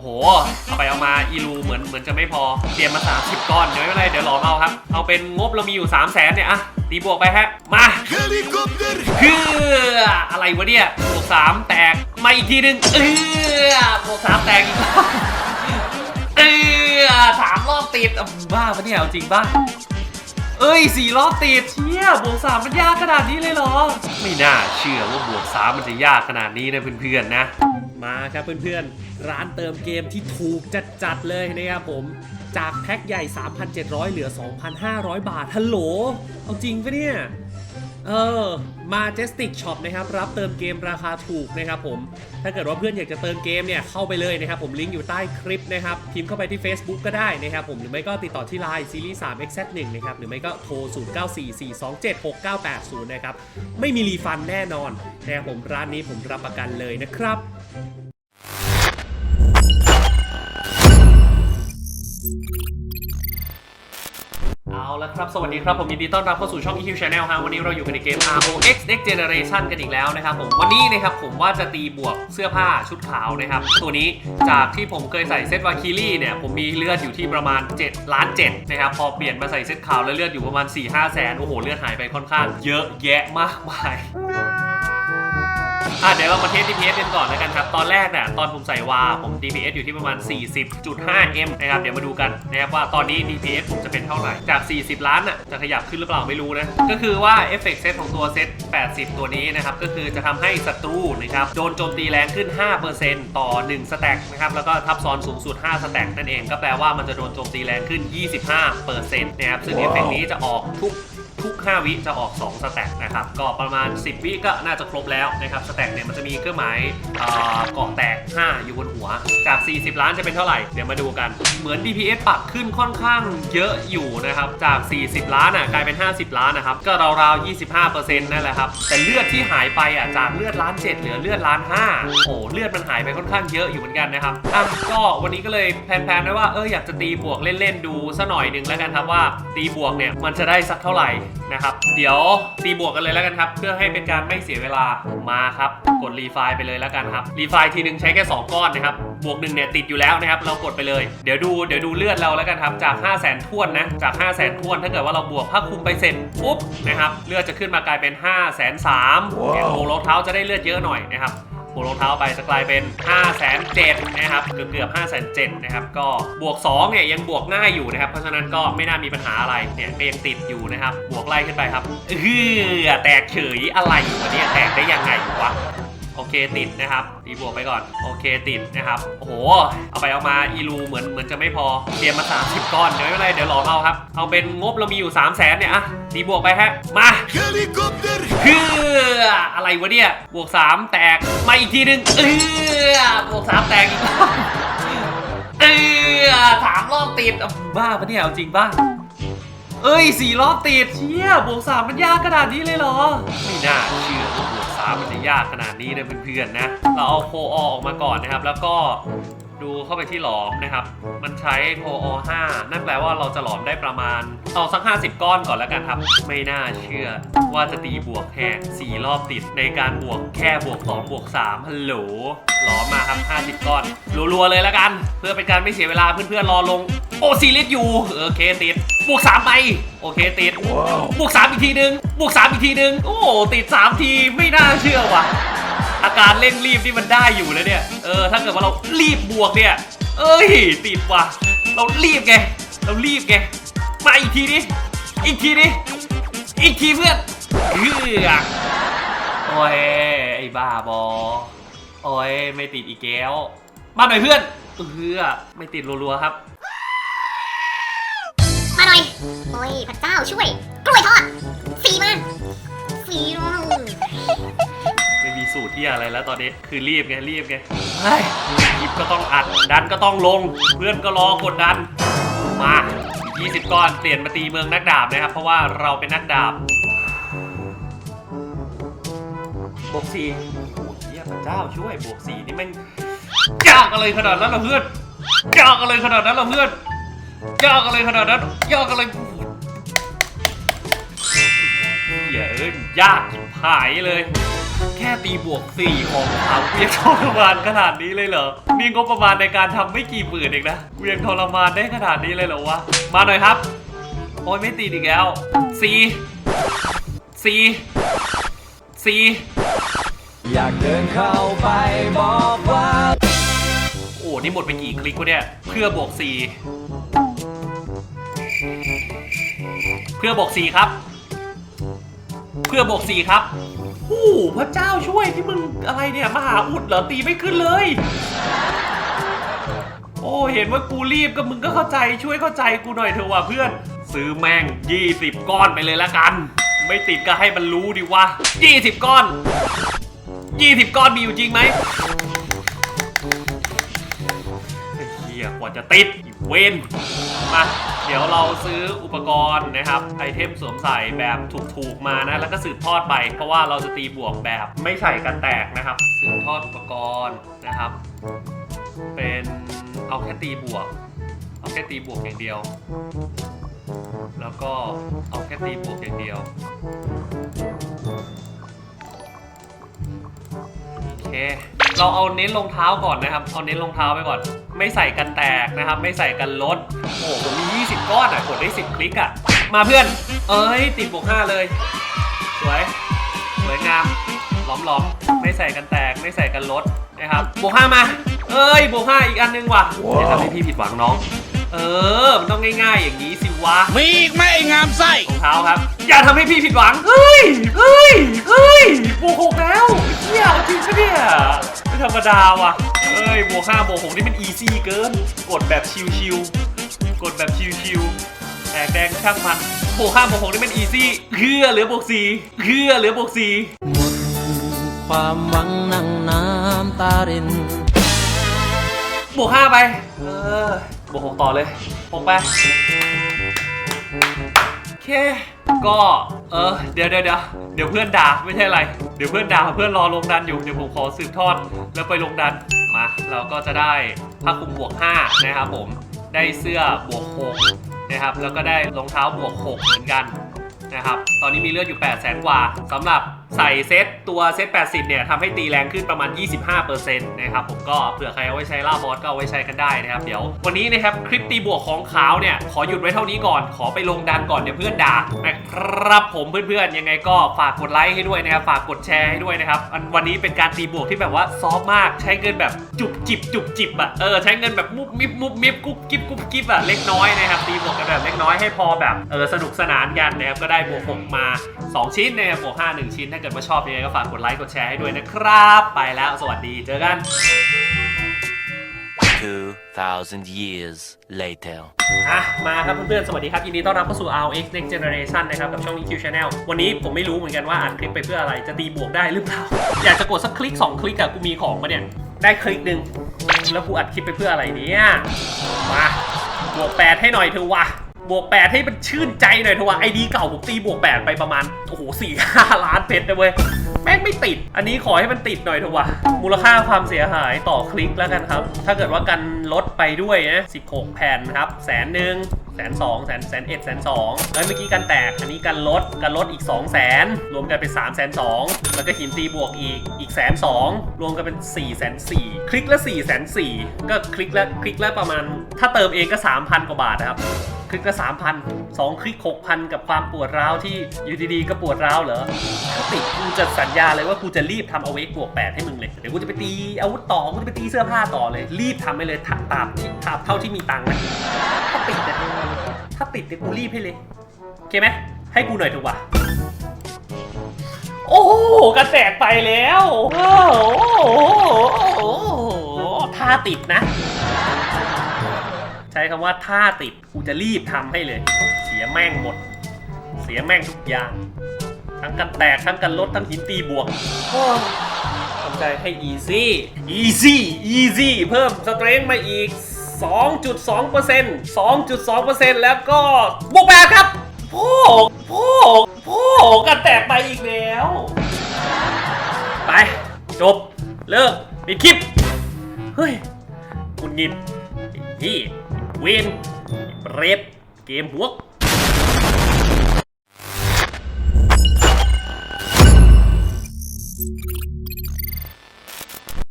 โอ้โหเอาไปเอามาอีลูเหมือนเหมือนจะไม่พอ เตรียมมา30ก้อน เดี๋ยวไม่เป็นไรเดี๋ยวหลอมเอาครับ เอาเป็นงบเรามีอยู่ 3 0 0แสนเนี่ยอะตีบวกไปฮะ มา Helikopter! คืออะไรวะเนี่ยบวก3แตกมาอีกทีหนึงเออบวก3แตกอีกรอบเออสามรอบติดอะบ้าปะเนี่ยเอาจริงป่ะเอ้ยสี่รอบติดเชี่ยบวกสามมันยากขนาดนี้เลยเหรอ ไม่น่าเชื่อว่าบวกสามมันจะยากขนาดนี้นะเพื่อนๆนะ มาครับเพื่อนๆ ร้านเติมเกมที่ถูกจัดๆเลยนะครับผม จากแพ็คใหญ่ 3,700 เหลือ 2,500 บาท ฮัลโหล เอาจริงปะเนี่ย เออ Majestic Shop นะครับ รับเติมเกมราคาถูกนะครับผม ถ้าเกิดว่าเพื่อนอยากจะเติมเกมเนี่ย เข้าไปเลยนะครับ ผมลิงก์อยู่ใต้คลิปนะครับ พิมพ์เข้าไปที่ Facebook ก็ได้นะครับผม หรือไม่ก็ติดต่อที่ Line ซีรีส์3 x 1นะครับ หรือไม่ก็โทร 0944276980 นะครับ ไม่มีรีฟันแน่นอนนะครับผม ร้านนี้ผมรับประกันเลยนะครับ เอาละครับ สวัสดีครับ ผมยินดีต้อนรับเข้าสู่ช่อง EQ Channel ฮะวันนี้เราอยู่กันในเกม ROX Next Generation กันอีกแล้วนะครับผม วันนี้นะครับผมว่าจะตีบวกเสื้อผ้าชุดขาวนะครับ ตัวนี้จากที่ผมเคยใส่เซตวาคิลี่เนี่ย ผมมีเลือดอยู่ที่ประมาณ 7 ล้าน7นะครับ พอเปลี่ยนมาใส่เซตขาวแล้วเลือดอยู่ประมาณ 4 5แสนโอ้โห เลือดหายไปค่อนข้าง เยอะแยะมากมาย อะเดี๋ยวเรามาเทส DPS กันก่อนแล้วกันครับ ตอนแรกเนี่ยตอนผมใส่วาผม DPS อยู่ที่ประมาณ 40.5 M นะครับเดี๋ยวมาดูกันนะครับว่าตอนนี้ DPS ผมจะเป็นเท่าไหร่ จาก 40 ล้านอะจะขยับขึ้นหรือเปล่าไม่รู้นะ ก็คือว่าเอฟเฟกต์เซตของตัวเซต80 ตัวนี้นะครับ ก็คือจะทำให้ศัตรูนะครับโดนโจมตีแรงขึ้น 5%ต่อ 1 สแต็กนะครับแล้วก็ทับซ้อนสูงสุด 5 สแต็กนั่นเองก็แปลว่ามันจะโดนโจมตีแรงขึ้น 25%นะครับซึ่งเอฟเฟกต์นี้จะออกทุก ทุก 5 วิจะออก 2 สแต็กนะครับ ก็ประมาณ 10 วิก็น่าจะครบแล้วนะครับสแต็กเนี่ยมันจะมีเครื่องหมายเอ่อเกาะแตก 5 อยู่บนหัว จาก 40 ล้านจะเป็นเท่าไหร่ เดี๋ยวมาดูกัน เหมือน DPS ปรับขึ้นค่อนข้างเยอะอยู่นะครับ จาก 40 ล้านอะกลายเป็น 50 ล้านนะครับ ก็ราวๆ 25%นั่นแหละครับ แต่เลือดที่หายไปอะจากเลือดล้านเจ็ดเหลือเลือดล้านห้าโอ้โหเลือดมันหายไปค่อนข้างเยอะอยู่เหมือนกันนะครับอะก็วันนี้ก็เลยแพลนๆไว้ว่าเอออยากจะตีบวกเล่นๆดูสัหน่อยหนึ่งแล้วกันครับว่าตีบวกเนี่ยมันจะได้สักเท่าไหร่นะครับ เดี๋ยวตีบวกกันเลยแล้วกันครับ เพื่อให้เป็นการไม่เสียเวลามาครับ กดรีไฟล์ไปเลยแล้วกันครับ รีไฟล์ทีนึงใช้แค่ 2 ก้อนนะครับ บวกหนึ่งเนี่ยติดอยู่แล้วนะครับ เรากดไปเลย เดี๋ยวดูเดี๋ยวดูเลือดเราแล้วกันครับ จาก 5 0 0 0 0 0ท้วนนะ จาก5 0 0 0 0 0ท้วน ถ้าเกิดว่าเราบวกผ้าคลุมไปเสร็จปุ๊บนะครับ เลือดจะขึ้นมากลายเป็น5 3 0 0 0 0เนี่ยโบกรองเท้าจะได้เลือดเยอะหน่อยนะครับ บวกรองเท้าไปจะกลายเป็น5 7 0 0 0นะครับ เกือบเกือบ5 7 0 0 0นะครับ ก็บวก2เนี่ยยังบวกง่ายอยู่นะครับ เพราะฉะนั้นก็ไม่น่ามีปัญหาอะไร เนี่ยก็ยังติดอยู่นะครับ บวกไล่ขึ้นไปครับเออแตกเฉยอะไรวะเนี่ยแตกได้ยังไงวะ โอเคติดนะครับตีบวกไปก่อนโอเคติดนะครับโอ้โห เอาไปเอามาอีลูเหมือนเหมือนจะไม่พอเตรียมมา 30 ก้อนเดี๋ยวไม่เป็นไรเดี๋ยวหลอมเอาครับเอาเป็นงบเรามีอยู่3 0 0แสนเนี่ยอะตีบวกไปฮะมา Helikopter! คืออะไรวะเนี่ยบวก 3 แตกมาอีกทีหนึงเออบวก 3 แตกอีกรอบเออสามรอบติดอะบ้าปะเนี่ยเอาจริงป่ะเอ้ยสี่รอบติดเชี่ยบวกสามมันยากขนาดนี้เลยเหรอไม่น่าเชื่อว่ามันจะยากขนาดนี้นะเพื่อนๆนะ เราเอาโคอออกมาก่อนนะครับ แล้วก็ดูเข้าไปที่หลอมนะครับ มันใช้โคอ5นั่นแปลว่าเราจะหลอมได้ประมาณ เอาสัก 50 ก้อนก่อนแล้วกันครับ ไม่น่าเชื่อว่าจะตีบวกแค่สี่รอบติดในการบวกแค่บวก2บวก3ฮัลโหลหลอมมาครับ 50 ก้อนรัวๆเลยแล้วกัน เพื่อเป็นการไม่เสียเวลาเพื่อนๆรอลง โอซีลิสอยู่โอเคติด บวก3ไป โอเคติด บวก3อีกทีนึง บวก3อีกทีนึง โอ้ติด3ทีไม่น่าเชื่อว่ะ อาการเร่งรีบนี่มันได้อยู่แล้วเนี่ย เออ ถ้าเกิดว่าเรารีบบวกเนี่ย เอ้ย ติดว่ะ เรารีบไง เรารีบไง มาอีกทีดิอีกทีดิอีกทีเพื่อนเฮือกโอ้ย ไอ้บ้าบอ โอ้ย ไม่ติดอีกแล้ว มาหน่อยเพื่อนเฮือไม่ติดรัวๆครับมาห น่อย โอ้ยพระเจ้าช่วย กล้วยทอดสีมาสีมาไม่มีสูตรที่อะไรแล้วตอนนี้คือรีบไงรีบไงเฮ้ยคลิปก็ต้องอัด ดันก็ต้องลง เพื่อนก็รอกดดัน มาอีก20 ก้อนเปลี่ยนมาตีเมืองนักดาบนะครับ เพราะว่าเราเป็นนักดาบบวกสี่โอ้โหเฮียพระเจ้าช่วยบวกสี่นี่แม่งยากอะไรขนาดนั้นล่ะเพื่อนยากอะไรขนาดนั้นล่ะเพื่อน ยากอะไรขนาดนั้นยากอะไรเฮียเอ้ยยากชิบหายเลย แค่ตีบวก4ของขาเวียงทรมานขนาดนี้เลยเหรอมีงบประมาณในการทำไม่กี่หมื่นเองนะเวียงทรมานได้ขนาดนี้เลยเหรอวะมาหน่อยครับ โอ้ยไม่ตีอีกแล้ว4 4 4อยากเดินเข้าไปบอกว่า นี่หมดไปกี่คลิกวะเนี่ย เพื่อบวก4เพื่อบวก4ครับ เพื่อบวก4ครับโอ้พระเจ้าช่วยที่มึงอะไรเนี่ยมหาอุดเหรอตีไม่ขึ้นเลย โอ้เห็นว่ากูรีบก็มึงก็เข้าใจช่วยเข้าใจกูหน่อยเถอะว่ะเพื่อน ซื้อแม่ง 20 ก้อนไปเลยละกัน ไม่ติดก็ให้มันรู้ดิว่า20 ก้อน 20 ก้อนมีอยู่จริงไหม ยกว่าจะติดอีเวนมาเดี๋ยวเราซื้ออุปกรณ์นะครับไอเทมสวมใส่แบบถูกๆมานะ แล้วก็สืบทอดไป เพราะว่าเราจะตีบวกแบบไม่ใส่กันแตกนะครับ สืบทอดอุปกรณ์นะครับ เป็นเอาแค่ตีบวก เอาแค่ตีบวกอย่างเดียว แล้วก็เอาแค่ตีบวกอย่างเดียวโอเค เราเอาเน้นรองเท้าก่อนนะครับ เอาเน้นรองเท้าไปก่อน ไม่ใส่กันแตกนะครับ ไม่ใส่กันลด โอ้โหผมมี 20 ก้อนอะ กดได้ 10 คลิกอะ มาเพื่อน เอ้ย ติดบวก5เลย สวย สวยงาม หลอมหลอมๆไม่ใส่กันแตก ไม่ใส่กันลดนะครับ บวก5มา เอ้ย บวก5อีกอันนึงว่ะจะทำให้พี่ผิดหวังน้อง เออ มันต้องง่ายๆ อย่างนี้สิวะมีอีกไหมไอ้งามไส้รองเท้าครับ อย่าทำให้พี่ผิดหวัง เฮ้ย เฮ้ย เฮ้ยบวกหกแล้วเฮียเอาจริงปะเนี่ยไม่ธรรมดาว่ะเฮ้ยบวกห้าบวกหกนี่มันอีซี่เกิน กดแบบชิวๆ กดแบบชิวๆแตกแดงช่างมันบวกห้าบวกหกนี่มันอีซี่เฮือเหลือบวกสี่เฮือเหลือบวกสี่หมดความหวังนั่งน้ำตารินบวกห้าไป เออ บวกหกต่อเลยหกไปโอเค ก็เออเดี๋ยวเดี๋ยวเดี๋ยวเดี๋ยวเพื่อนด่าไม่ใช่อะไร เดี๋ยวเพื่อนด่าเพื่อนรอลงดันอยู่เดี๋ยวผมขอสืบทอดแล้วไปลงดันมา เราก็จะได้ผ้าคลุมบวก5นะครับผมได้เสื้อบวก6นะครับแล้วก็ได้รองเท้าบวก6เหมือนกันนะครับ ตอนนี้มีเลือดอยู่8 0 0แสนกว่าสำหรับ ใส่เซตตัวเซต 80 เนี่ยทำให้ตีแรงขึ้นประมาณ 25%นะครับผมก็เผื่อใครเอาไว้ใช้ล่าบอสก็เอาไว้ใช้กันได้นะครับ เดี๋ยววันนี้นะครับคลิปตีบวกของขาวเนี่ย ขอหยุดไว้เท่านี้ก่อน ขอไปลงดันก่อนเดี๋ยวเพื่อนด่านะครับผมเพื่อนๆ ยังไงก็ฝากกดไลค์ให้ด้วยนะครับ ฝากกดแชร์ให้ด้วยนะครับอันวันนี้เป็นการตีบวกที่แบบว่าซอฟมากใช้เงินแบบจุบจิบจุบจิบอะเออใช้เงินแบบมุบมิบมุบมิบกุ๊บกิ๊บกุ๊บกิ๊บอะเล็กน้อยนะครับตีบวกกันแบบเล็กน้อยให้พอแบบเออสนุกสนานกันนะครับก็ได้บวกหกมา 2 ชิ้นนะครับบวก5 1ชิ้นถ้าเกิดว่าชอบยังไงก็ฝากกดไลค์กดแชร์ให้ด้วยนะครับ ไปแล้วสวัสดีเจอกัน 2,000 years later. อะมาครับเพื่อนๆ สวัสดีครับ ยินดีต้อนรับเข้าสู่ RX Next Generation นะครับ กับช่อง EQ Channel วันนี้ผมไม่รู้เหมือนกันว่าอัดคลิปไปเพื่ออะไรจะตีบวกได้หรือเปล่า อยากจะกดสักคลิก 2 คลิกอะกูมีของมาเนี่ย ได้คลิกหนึ่งแล้วกูอัดคลิปไปเพื่ออะไรเนี่ย มาบวก8ให้หน่อยเถอะวะ บวก8ให้มันชื่นใจหน่อยเถอะวะไอดีเก่าผมตีบวก8ไปประมาณโอ้โหสี่ห้าล้านเพชรนะเว้ยแม่งไม่ติด อันนี้ขอให้มันติดหน่อยเถอะวะมูลค่าความเสียหายต่อคลิกแล้วกันครับ ถ้าเกิดว่ากันลดไปด้วยนะ16แผ่นครับแสนหนึ่งแสนสองแสนแสนเอ็ดแสนสองแล้วเมื่อกี้กันแตก อันนี้กันลดกันลดอีก2 0 0แสนรวมกันเป็น3 0 0แสนสองแล้วก็หินตีบวกอีกอีกแสนสองรวมกันเป็น4 0 0แสนสี่คลิกละ4 0 0แสนสี่ก็คลิกละคลิกละประมาณ ถ้าเติมเองก็3,000กว่าบาทนะครับ คลิกละสามพันสองคลิกหกพันกับความปวดร้าวที่อยู่ดีๆก็ปวดร้าวเหรอถ้าติดกูจะสัญญาเลยว่ากูจะรีบทำเอาเวกบวกแปดให้มึงเลย เดี๋ยวกูจะไปตีอาวุธต่อ กูจะไปตีเสื้อผ้าต่อเลย รีบทำไปเลยตามที่ตามเท่าที่มีตังค์นะถ้าติดเนี่ยถ้าติดเนี่ยกูรีบให้เลยโอเคไหมให้กูหน่อยเถอะวะโอ้โหกระแตกไปแล้วโอ้โหถ้าติดนะ ใช้คำว่าถ้าติด จะรีบทำให้เลย เสียแม่งหมด เสียแม่งทุกอย่าง ทั้งกันแตกทั้งกันลดทั้งหินตีบวกโอ้ทำใจให้ easy easy easy เพิ่มสเตรน g ์มาอีก 2.2% 2.2%แล้วก็บวกแปดครับโพ่โพ่โพ่กันแตกไปอีกแล้ว ไป จบ เลิกปิดคลิป เฮ้ยคุณงินไอ้ที่เวน เปรตเกมบวก Peace.